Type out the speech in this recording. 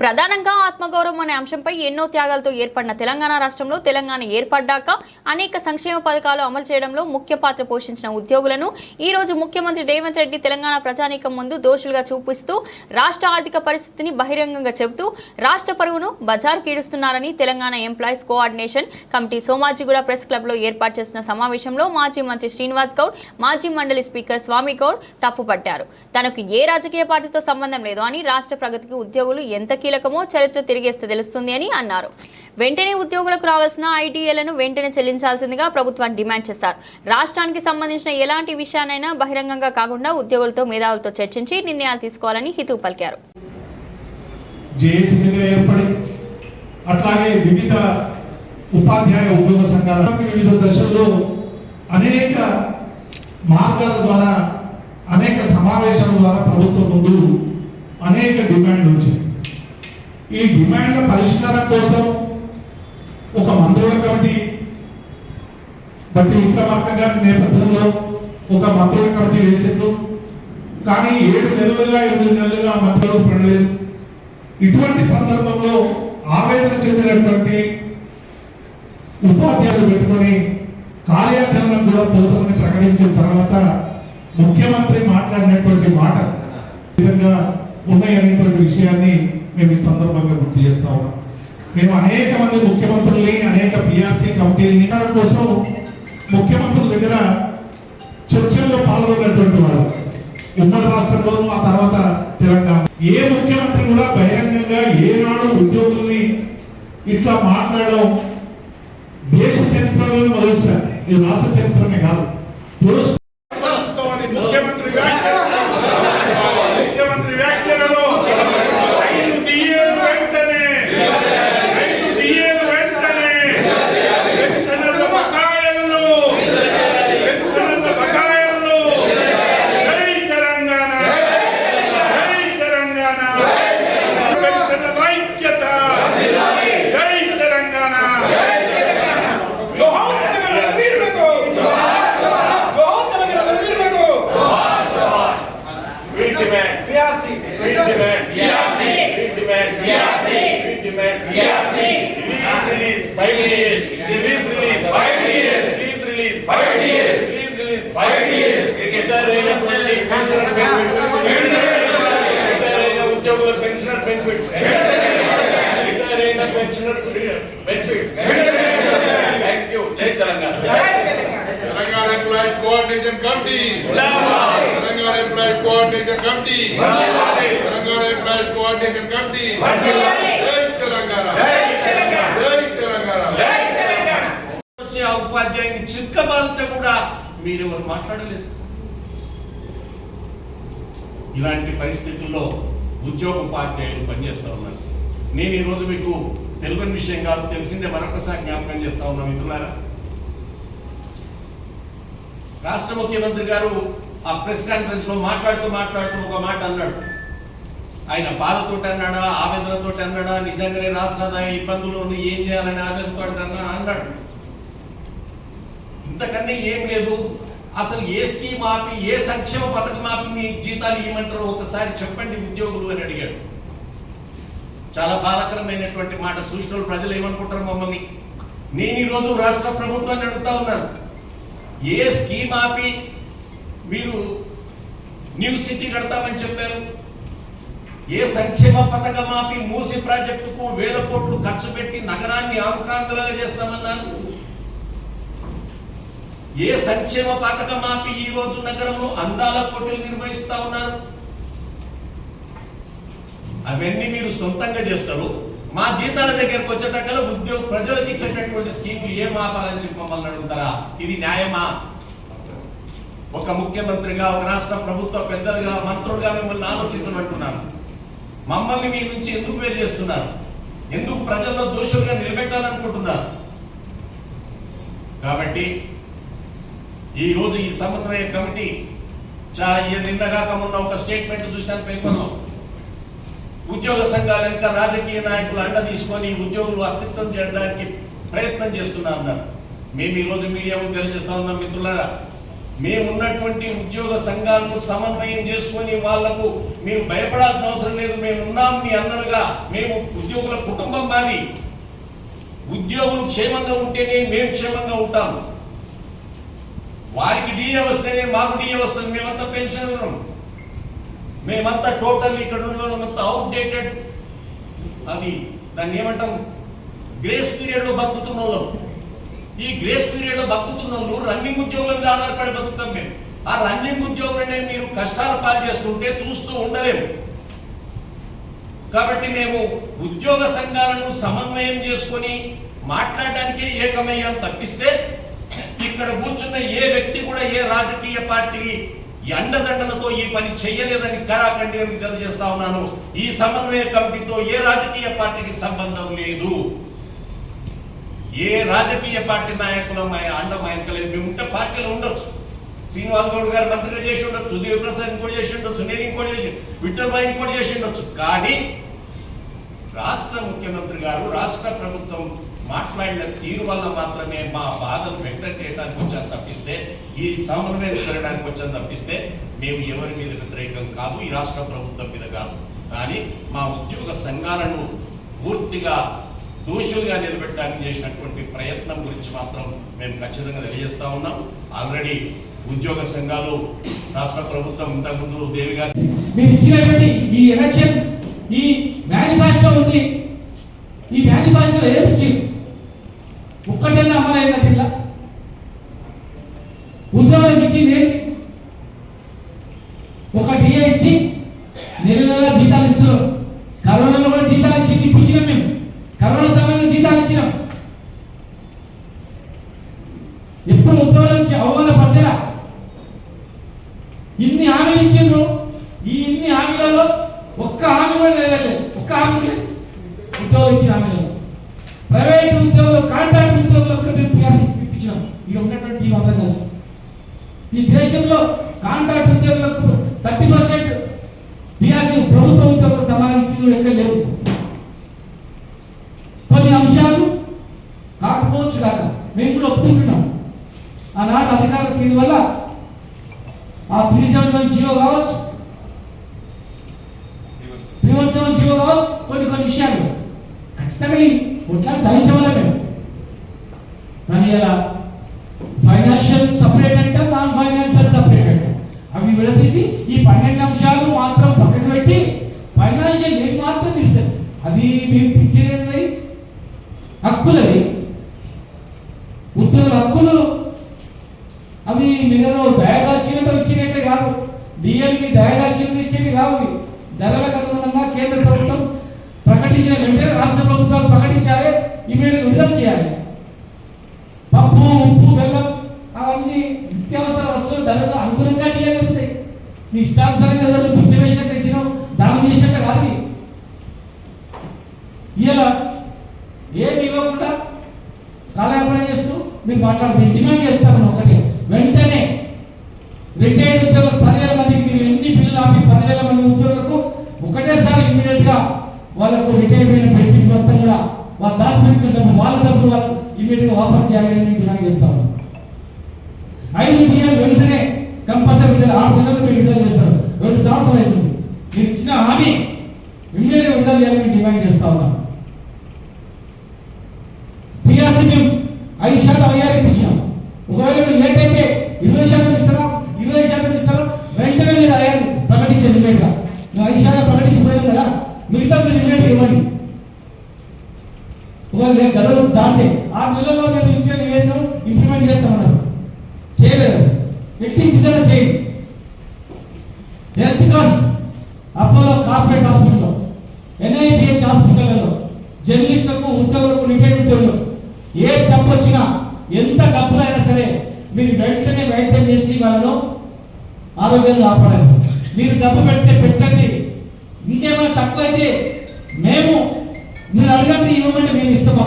ప్రధానంగా ఆత్మగౌరవం అనే అంశంపై ఎన్నో త్యాగాలతో ఏర్పడిన తెలంగాణ రాష్ట్రంలో తెలంగాణ ఏర్పడ్డాక అనేక సంక్షేమ పథకాలు అమలు చేయడంలో ముఖ్య పాత్ర పోషించిన ఉద్యోగులను ఈ రోజు ముఖ్యమంత్రి రేవంత్ రెడ్డి తెలంగాణ ప్రజానీకం ముందు దోషులుగా చూపిస్తూ రాష్ట్ర ఆర్థిక పరిస్థితిని బహిరంగంగా చెబుతూ రాష్ట్ర పరువును బజారు కీడుస్తున్నారని Telangana employees coordination committee Somajiguda press క్లబ్లో ఏర్పాటు చేసిన సమావేశంలో మాజీ మంత్రి శ్రీనివాస్ గౌడ్ మాజీ మండలి స్పీకర్ స్వామి గౌడ్ తప్పుపట్టారు. తనకు ఏ రాజకీయ పార్టీతో సంబంధం లేదు అని రాష్ట్ర ప్రగతికి ఉద్యోగులు ఎంత కీలకమో చరిత్ర తిరిగేస్తే తెలుస్తుంది అని అన్నారు. వెంటనే ఉద్యోగులకు రావాల్సిన ఐటీఏలను వెంటనే చెల్లించాల్సిందిగా ప్రభుత్వాన్ని డిమాండ్ చేస్తారు రాష్ట్రానికి సంబంధించిన ఎలాంటి విషయానైనా బహిరంగంగా కాకుండా ఉద్యోగులతో మేధావులతో చర్చించి నిర్ణయాలు తీసుకోవాలని హితవు పలికారు. అట్లాగే వివిధ ఉపాధ్యాయ ఉద్యోగ సంఘాల వివిధ దశల్లో అనేక మార్గాల ద్వారా అనేక సమావేశాల ద్వారా ప్రభుత్వం ముందు అనేక డిమాండ్లు వచ్చాయి. ఈ డిమాండ్ల పరిష్కారం కోసం ఒక మంత్రుల కమిటీ బట్టి విక్రమార్క గారి నేపథ్యంలో ఒక మంత్రుల కమిటీ వేసిండు కానీ ఏడు నెలలుగా ఎనిమిది నెలలుగా మంత్రులు పడలేదు. ఇటువంటి సందర్భంలో ఆవేదన చెందినటువంటి ఉపాధ్యాయులు పెట్టుకొని కార్యాచరణ కూడా పోతామని ప్రకటించిన తర్వాత ముఖ్యమంత్రి మాట్లాడినటువంటి మాట విధంగా ఉన్నాయనేటువంటి విషయాన్ని మేము ఈ సందర్భంగా గుర్తు చేస్తా ఉన్నాం. మేము అనేక మంది ముఖ్యమంత్రుల్ని అనేక పిఆర్సీ కమిటీలని దాని కోసం ముఖ్యమంత్రుల దగ్గర చర్చల్లో పాల్గొన్నటువంటి వాళ్ళు ఉమ్మడి రాష్ట్రంలోనూ ఆ తర్వాత తెలంగాణ. ఏ ముఖ్యమంత్రి కూడా బహిరంగంగా ఏనాడు ఉద్యోగుల్ని ఇట్లా మాట్లాడడం దేశ చరిత్రలో మొదలుసారి ఇది రాష్ట్ర చరిత్రనే కాదు. Release, release, five days. Release, release, five days. Retire అయినటువంటి పెన్షనర్ బెనిఫిట్స్ రిటైర్ అయిన ఉద్యోగుల పెన్షనర్ బెనిఫిట్స్ రిటైర్ అయిన పెన్షనర్స్ బెనిఫిట్స్ థ్యాంక్ యూ జై Telangana Telangana employees coordination committee. Telangana employees coordination committee వర్ధిల్లాలి. తెలంగాణ ఎంప్లాయీస్ కోఆర్డినేషన్ కమిటీ వర్ధిల్లాలి. జై తెలంగాణ జై తెలంగాణ. జై తెలంగాణ జై తెలంగాణ వచ్చే ఆ ఉపాధ్యాయుని చిత్కబాలితే కూడా మీరు ఎవరు మాట్లాడలేదు. ఇలాంటి పరిస్థితుల్లో ఉద్యోగ ఉపాధ్యాయులు పనిచేస్తూ ఉన్నారు. నేను ఈరోజు మీకు తెలియని విషయం కాదు తెలిసిందే మరొకసారి జ్ఞాపకం చేస్తా ఉన్నా మిత్రులారా. రాష్ట్ర ముఖ్యమంత్రి గారు ఆ ప్రెస్ కాన్ఫరెన్స్లో మాట్లాడుతూ మాట్లాడుతూ ఒక మాట అన్నాడు. ఆయన బాధతో అన్నాడా ఆవేదనతో అన్నాడా నిజంగానే రాష్ట్ర ఇబ్బందులు ఏం చేయాలని ఆవేదనతో అన్నా అన్నాడు. ఇంతకన్నా ఏం లేదు. అసలు ఏ స్కీమ్ ఆపి ఏ సంక్షేమ పథకం ఆపి మీ జీతాలు ఇవ్వమంటారో ఒకసారి చెప్పండి ఉద్యోగులు అని అడిగాడు. చాలా బాధాకరమైనటువంటి మాట. చూసిన వాళ్ళు ప్రజలు ఏమనుకుంటారు మమ్మల్ని? నేను ఈరోజు రాష్ట్ర ప్రభుత్వాన్ని అడుగుతా ఉన్నాను. ఏ స్కీమ్ ఆపి మీరు న్యూ సిటీ కడతామని చెప్పారు? ఏ సంక్షేమ పథకం ఆపి మూసి ప్రాజెక్టుకు వేల కోట్లు ఖర్చు పెట్టి నగరాన్ని ఆముకాంతలుగా చేస్తామన్నారు? ఏ సంక్షేమ పథకం ఆపి ఈ రోజు నగరంలో అందాల పోటీలు నిర్వహిస్తా ఉన్నారు? అవన్నీ మీరు సొంతంగా చేస్తారు. మా జీతాల దగ్గరకు వచ్చేటక్కడ ఉద్యోగ ప్రజలకు ఇచ్చేటటువంటి స్కీములు ఏం ఆపాలని చెప్పి మమ్మల్ని అడుగుతారా? ఇది న్యాయమా? ఒక ముఖ్యమంత్రిగా ఒక రాష్ట్ర ప్రభుత్వ పెద్దలుగా మంత్రులుగా మిమ్మల్ని ఆలోచించమంటున్నాను. మమ్మల్ని మీ నుంచి ఎందుకు వేరు చేస్తున్నారు? ఎందుకు ప్రజల్లో దోషులుగా నిలబెట్టాలనుకుంటున్నారు? కాబట్టి ఈరోజు ఈ సమన్వయ కమిటీ చాలా నిన్నగాక మొన్న ఒక స్టేట్మెంట్ చూశాను పేపర్లో. ఉద్యోగ సంఘాలు ఇంకా రాజకీయ నాయకులు అండ తీసుకొని ఉద్యోగులు అస్తిత్వం చేయడానికి ప్రయత్నం చేస్తున్నా అన్నారు. మేము ఈరోజు రోజు మీడియా ముందు తెలియజేస్తా ఉన్నాం మిత్రులారా. మేమున్నటువంటి ఉద్యోగ సంఘాలను సమన్వయం చేసుకొని వాళ్ళకు మీరు భయపడాల్సిన అవసరం లేదు. మేము ఉన్నాం మీ అన్నలుగా మేము ఉద్యోగుల కుటుంబం మాది. ఉద్యోగులు క్షేమంగా ఉంటేనే మేము క్షేమంగా ఉంటాము. వారికి డిఏ వస్తేనే మాకు డిఏ వస్తుంది మేమంతా పెన్షన్ మేమంతా టోటల్ ఇక్కడ ఉన్న అవుట్డేటెడ్ అది దాన్ని ఏమంటాం? గ్రేస్ పీరియడ్లో బతుకుతున్న వాళ్ళం. ఈ గ్రేస్ పీరియడ్లో బతుకుతున్న వాళ్ళు రన్నింగ్ ఉద్యోగుల మీద ఆధారపడి బతుకుతాం మేము. ఆ రన్నింగ్ ఉద్యోగులనే మీరు కష్టాలు పాలు చేస్తుంటే చూస్తూ ఉండలేము. కాబట్టి మేము ఉద్యోగ సంఘాలను సమన్వయం చేసుకొని మాట్లాడడానికి ఏకమయ్యాం తప్పిస్తే ఇక్కడ కూర్చున్న ఏ వ్యక్తి కూడా ఏ రాజకీయ పార్టీ ఎండదండలతో అండదండలతో ఈ పని చెయ్యలేదని విజ్ఞప్తి చేస్తా ఉన్నాను. ఈ సమన్వయ కమిటీతో ఏ రాజకీయ పార్టీకి సంబంధం లేదు. ఏ రాజకీయ పార్టీ నాయకుల అండం ఆయనకలేదు మేము ఉంటే పార్టీలో ఉండొచ్చు. శ్రీనివాస్ గౌడ్ గారు మంత్రిగా చేసి ఉండొచ్చు. సుధీర్ ప్రసాద్ ఇంకోటి చేసి ఉండొచ్చు. నేను ఇంకోటి చేసి విఠల్ భాయ్ ఇంకోటి చేసి ఉండొచ్చు. కానీ రాష్ట్ర ముఖ్యమంత్రి గారు రాష్ట్ర ప్రభుత్వం మాట్లాడిన తీరు వల్ల మాత్రమే మా బాధను వ్యక్తం చేయడానికి వచ్చాను తప్పిస్తే ఈ సమన్వయం జరగడానికి వచ్చాను తప్పిస్తే మేము ఎవరి మీద వ్యతిరేకం కాదు ఈ రాష్ట్ర ప్రభుత్వం మీద కాదు. కానీ మా ఉద్యోగ సంఘాలను పూర్తిగా దోషులుగా నిలబెట్టడానికి చేసినటువంటి ప్రయత్నం గురించి మాత్రం మేము ఖచ్చితంగా తెలియజేస్తా ఉన్నాం. ఆల్రెడీ ఉద్యోగ సంఘాలు రాష్ట్ర ప్రభుత్వం ఇంతకుముందు దేవి గారు మీరు ఇచ్చినటువంటి ఈ ఎలక్షన్ ఈ మేనిఫెస్టో ఉంది. ఈ మేనిఫెస్టో ఏమి ఇచ్చింది ఒక్కటైనా అమలైనది ఇచ్చింది ఒక డిఏ ఇచ్చి నెల నెల జీతాలు ఇస్తున్నారు. కరోనాలో కూడా జీతాలు ఇచ్చి ఇప్పించినాం మేము. కరోనా సమయంలో జీతాలు ఇచ్చినాం. ఎప్పుడు ఉద్యోగం నుంచి అవమాన పరచరా ఇన్ని హామీలు ఇచ్చిండ్రు. ఈ ఇన్ని హామీలలో ఒక్క హామీ కూడా నెరవేరలేదు ఒక్క హామీ లేదు ఉద్యోగం ఇచ్చిన హామీలలో ప్రైవేట్ ఉద్యోగులు కాంట్రాక్ట్ ఉద్యోగులు కూడా మేము ఉన్నటువంటి టీం అందరం కలిసి ఈ దేశంలో కాంట్రాక్ట్ ఉద్యోగులకు థర్టీ పర్సెంట్ పిఆర్సీ ప్రభుత్వ ఉద్యోగులకు సమానం ఎక్కడ లేవు కొన్ని అంశాలు కాకపోవచ్చు కాక మేము కూడా ఒప్పుకుంటున్నాం. ఆనాడు అధికారుల తీరు వల్ల ఆ త్రీ సెవెన్ వన్ జీవో కావచ్చు. త్రీ వన్ సెవెన్ జీరో కావచ్చు. కొన్ని కొన్ని విషయాలు. ఖచ్చితంగా ఈ కొట్లాన్ని సహించవాలి మేము. కానీ ఇలా ఫైనాన్షియల్ సపరేట్ అంటే నాన్ ఫైనాన్షియల్ సపరేట్ అంటే. అవి విడదీసి ఈ పన్నెండు అంశాలు మాత్రం పక్కకు పెట్టి ఫైనాన్షియల్ ఏం మాత్రం తీస్తారు. అది మీరు తెచ్చేది హక్కులవి. ఉద్యోగుల హక్కులు. అవి మీరు దయదాచినతో ఇచ్చినట్లే కాదు. డిఎల్పి మీ దయదాచినతో ఇచ్చేవి కావు. ధరలకు అనుగుణంగా కేంద్ర ప్రభుత్వం ప్రకటించిన వెంటనే రాష్ట్ర ప్రభుత్వాలు ప్రకటించాలి. ఇష్టానుసారంగా ఏదో పిచ్చి వేసినట్టు ఇచ్చినావు దానం చేసినట్టు కాదు ఇలా ఏమి ఇవ్వకుండా కాలయాపన చేస్తూ మీరు మాట్లాడుతుంది డిమాండ్ ఒకటి. వెంటనే రిటైర్డ్ ఉద్యోగులు పదివేల మందికి మీరు ఎన్ని బిల్లులు ఆపి పదివేల మంది ఉద్యోగులకు ఒకటేసారి ఇమ్మీడియట్ వాళ్ళకు రిటైర్మెంట్ బెనిఫిట్స్ మొత్తం కూడా వాళ్ళ దాచిపెట్టిన డబ్బు వాళ్ళ డబ్బులు వాళ్ళకు ఇమ్మీడియట్గా చేయాలని డిమాండ్ చేస్తాము ఐదు బియ్యాలు వెంటనే మేము చేస్తా ఉన్నాం పిఆర్సీ ఐదు శాతం అయ్యారు ఇప్పించాం. ఒకవేళ మీరు లేట్ అయితే ఇరవై శాతం ఇస్తారా? ఇరవై శాతం ఇస్తారా? వెంటనే మీరు అయ్యారు ప్రకటించే ఇమీడియట్గా మేము ఐదు శాతం ప్రకటించిపోయాం కదా మిగతా మీరు ఇమీడియట్ ఇవ్వండి. ఒకవేళ నేను గడువు దాటే ఆరు నెలల్లో నేను ఇచ్చే నివేదికను ఇంప్లిమెంట్ చేస్తామన్నారు చేయలేదు. ఎట్టి ఇదైనా చేయండి. హెల్త్ కాస్ట్ అపోలో కార్పొరేట్ హాస్పిటల్లో ఎన్ఐబిహెచ్ హాస్పిటల్లో జర్నలిస్టులకు ఉద్యోగులకు రిటైర్డ్ ఉద్యోగులు ఏ చెప్పొచ్చినా ఎంత డబ్బులైనా సరే మీరు వెంటనే వైద్యం చేసి వాళ్ళను ఆరోగ్యంగా కాపాడండి మీరు డబ్బు పెడితే పెట్టండి. ఇంకేమైనా తక్కువైతే మేము మీరు అడగండి ఇవ్వమంటే మేము ఇస్తాం.